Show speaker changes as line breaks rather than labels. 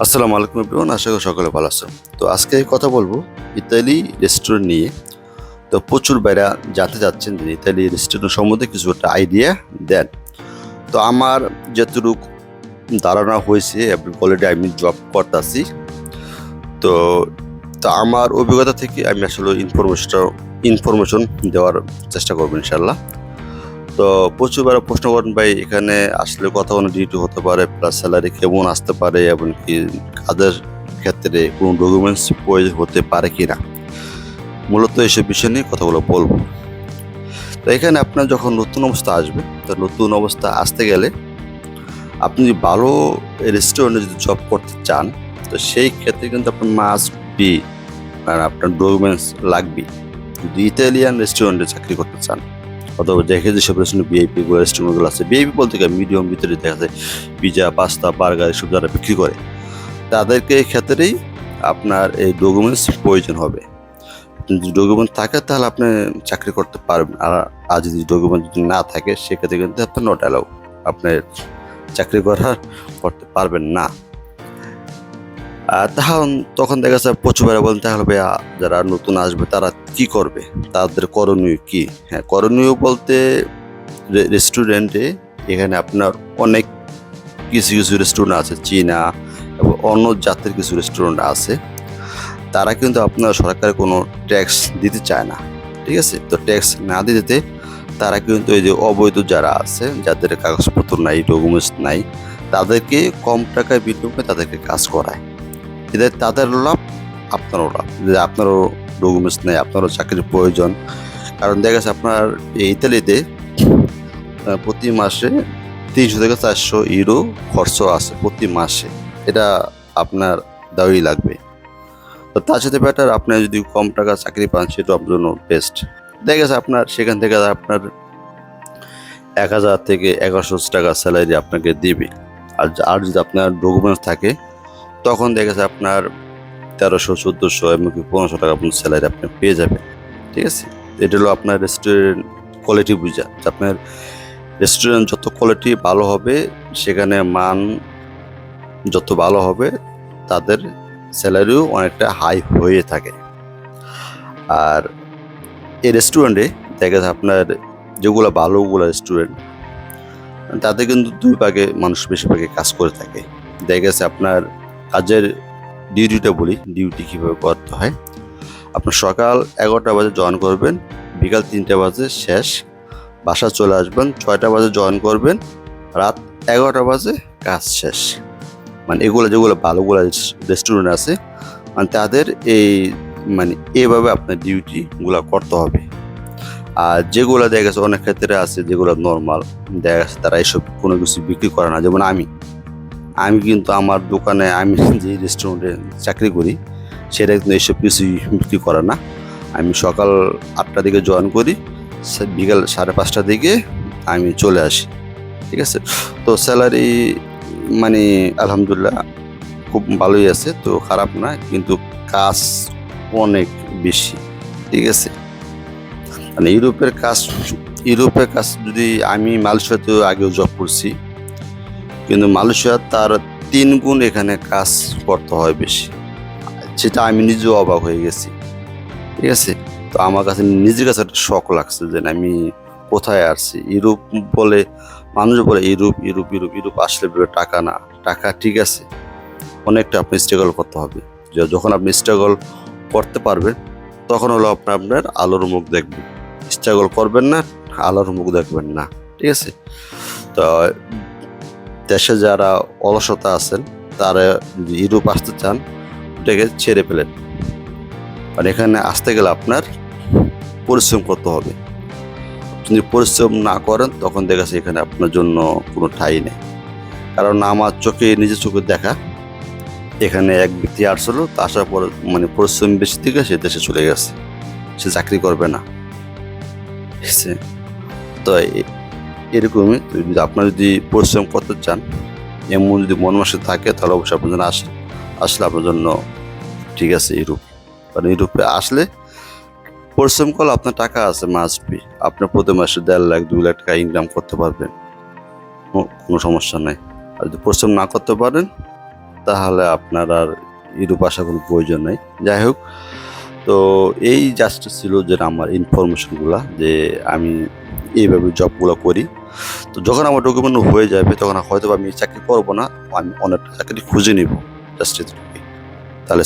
আসসালামু আলাইকুম এভরিওয়ান আশা করি সকলে ভালো আছো তো আজকে কথা বলব ইতালি রেস্টুরেন্ট নিয়ে। তো প্রচুর বাইরা যাতে যাচ্ছেন যে ইতালি রেস্টুরেন্ট সম্বন্ধে কিছু একটা আইডিয়া দেন। তো আমার যতটুক ধারণা হয়েছে অলরেডি আমি জব করতেছি। তো তো আমার অভিজ্ঞতা থেকে আমি আসলে ইনফরমেশনটা ইনফরমেশন দেওয়ার চেষ্টা করব ইনশাল্লাহ তো প্রচুরবার প্রশ্ন করেন, ভাই, এখানে আসলে কত কোনো ডিউটি হতে পারে প্লাস স্যালারি কেমন আসতে পারে, এবং কি কাদের ক্ষেত্রে কোনো ডকুমেন্টস প্রয়োজন হতে পারে কি না মূলত এইসব বিষয় নিয়ে কথাগুলো বলব। তো এখানে আপনার যখন নতুন অবস্থা আসবে, তো নতুন অবস্থা আসতে গেলে আপনি যদি ভালো রেস্টুরেন্টে যদি জব করতে চান, তো সেই ক্ষেত্রে কিন্তু আপনার মাস্ট বি মানে আপনার ডকুমেন্টস লাগবে। যদি ইতালিয়ান রেস্টুরেন্টে চাকরি করতে চান অথবা দেখে যেসব রেস্টুরেন্ট বিআইপি রেস্টুরেন্টগুলো আছে বিআইপি বলতে গেলে মিডিয়াম ভিতরে দেখা যায় পিজা, পাস্তা, বার্গার এসব যারা বিক্রি করে, তাদেরকে ক্ষেত্রেই আপনার এই ডকুমেন্টস প্রয়োজন হবে। যদি ডকুমেন্ট থাকে তাহলে আপনি চাকরি করতে পারবেন, আর আর যদি ডকুমেন্ট যদি না থাকে, সেক্ষেত্রে কিন্তু আপনার নট অ্যালাউ আপনি চাকরি করার করতে পারবেন না। তখন তখন দেখা যাচ্ছে প্রচুর বেড়া বলেন, তাহলে ভাইয়া যারা নতুন আসবে, তারা কি করবে? তাদের করণীয় কি? হ্যাঁ করণীয় বলতে রেস্টুরেন্টে এখানে আপনার অনেক কিছু কিছু রেস্টুরেন্ট আছে, চীনা, এবং অন্য জাতের কিছু রেস্টুরেন্ট আছে। তারা কিন্তু আপনার সরকারের কোনো ট্যাক্স দিতে চায় না, ঠিক আছে? তো ট্যাক্স না দিতে তারা কিন্তু এই যে অবৈধ যারা আছে, যাদের কাগজপত্র নাই ডকুমেন্টস নাই, তাদেরকে কম টাকায় বিনিয়োগে তাদেরকে কাজ করায়। এদের তাদের লাভ আপনারও লাভ। যে আপনারও ডকুমেন্টস নেই, আপনারও চাকরির প্রয়োজন। কারণ দেখা যাচ্ছে আপনার ইতালিতে প্রতি মাসে তিনশো থেকে চারশো ইউরো খরচ আছে প্রতি মাসে। এটা আপনার দেওয়াই লাগবে। তো তার সাথে ব্যাটার আপনি যদি কম টাকা চাকরি পান সেটা আপনার জন্য বেস্ট দেখা গেছে আপনার, সেখান থেকে আপনার এক হাজার থেকে এগারোশো টাকা স্যালারি আপনাকে দিবে। আর আর যদি আপনার ডকুমেন্টস থাকে তখন দেখা যাচ্ছে আপনার তেরোশো, চোদ্দোশো এমনকি পনেরোশো টাকা আপনার স্যালারি আপনি পেয়ে যাবেন। ঠিক আছে? এটা হলো আপনার রেস্টুরেন্ট কোয়ালিটি বুঝা। আপনার রেস্টুরেন্ট যত কোয়ালিটি ভালো হবে, সেখানে মান যত ভালো হবে, তাদের স্যালারিও অনেকটা হাই হয়ে থাকে। আর এই রেস্টুরেন্টে দেখা যায় আপনার যেগুলো ভালোগুলো রেস্টুরেন্ট তাতে কিন্তু দুই ভাগে মানুষ বেশিরভাগে কাজ করে থাকে। দেখা গেছে আপনার কাজের ডিউটিটা বলি ডিউটি কীভাবে করতে হয়। আপনার সকাল এগারোটা বাজে জয়েন করবেন, বিকাল তিনটে বাজে শেষ। বাসা চলে আসবেন, ছয়টা বাজে জয়েন করবেন, রাত এগারোটা বাজে কাজ শেষ। মানে এগুলো যেগুলো ভালোগুলো রেস্টুরেন্ট আছে মানে তাদের এই মানে এভাবে আপনার ডিউটিগুলো করতে হবে। আর যেগুলো দেখা গেছে অনেক ক্ষেত্রে আছে যেগুলো নর্মাল দেখা গেছে তারা এসব কোনো কিছু বিক্রি করে না, যেমন আমি। আমি কিন্তু আমার দোকানে, আমি যে রেস্টুরেন্টে চাকরি করি, সেটা কিন্তু এইসব কিছুই বিক্রি করে না। আমি সকাল আটটা দিকে জয়েন করি বিকাল সাড়ে পাঁচটার দিকে আমি চলে আসি, ঠিক আছে? তো স্যালারি মানে আলহামদুলিল্লাহ খুব ভালোই আছে, তো খারাপ না, কিন্তু কাজ অনেক বেশি, ঠিক আছে? মানে ইউরোপের কাজ ইউরোপের কাজ যদি আমি মালয়েশিয়াতে আগেও জব করছি কিন্তু মালয়েশিয়া তার তিন গুণ এখানে কাজ করতে হয় বেশি। সেটা আমি নিজেও অবাক হয়ে গেছি। ঠিক আছে? তো আমার কাছে নিজের কাছে একটা শখ লাগছে যে আমি কোথায় আসছি ইউরোপ বলে, মানুষ বলে ইউরোপ ইউরোপ ইউরোপ ইউরোপ আসলে টাকা না। টাকা ঠিক আছে। অনেকটা আপনি স্ট্রাগল করতে হবে। যখন আপনি স্ট্রাগল করতে পারবেন, তখন হলো আপনার আপনার আলোর মুখ দেখবেন। স্ট্রাগল করবেন না, আলোর মুখ দেখবেন না। ঠিক আছে? তো দেশে যারা অলসতা আছেন, তারা ইউরোপ আসতে চান, ওটাকে ছেড়ে ফেলেন। আর এখানে আসতে গেলে আপনার পরিশ্রম করতে হবে। যদি পরিশ্রম না করেন, তখন দেখা যাচ্ছে এখানে আপনার জন্য কোনো ঠাঁই নেই। কারণ আমার চোখে, নিজের চোখে দেখা, এখানে এক ব্যক্তি আসছিল তা আসার পর মানে পরিশ্রম বেশি থেকে সে দেশে চলে গেছে। সে চাকরি করবে না? তো এরকমই যদি আপনার যদি পরিশ্রম করতে চান, এমন যদি মন মাসে থাকে, তাহলে অবশ্যই আপনার জন্য আসেন আসলে আপনার জন্য ঠিক আছে ইউরোপ কারণ ইউরোপে আসলে পরিশ্রম করলে আপনার টাকা আছে মাস্ট বি আপনার প্রতি মাসে দেড় লাখ, দুই লাখ টাকা ইনকাম করতে পারবেন। কোনো সমস্যা নাই। আর যদি পরিশ্রম না করতে পারেন, তাহলে আপনার আর ইউরোপ আসার কোনো প্রয়োজন নেই। যাই হোক, তো এই জাস্ট ছিল যে আমার ইনফরমেশনগুলো যে আমি এইভাবে জবগুলো করি। তো যখন আমার ডকুমেন্ট হয়ে যাবে, তখন হয়তো আমি চাকরি করব না, আমি অনেকটা চাকরি খুঁজে নিব। জাস্ট তাহলে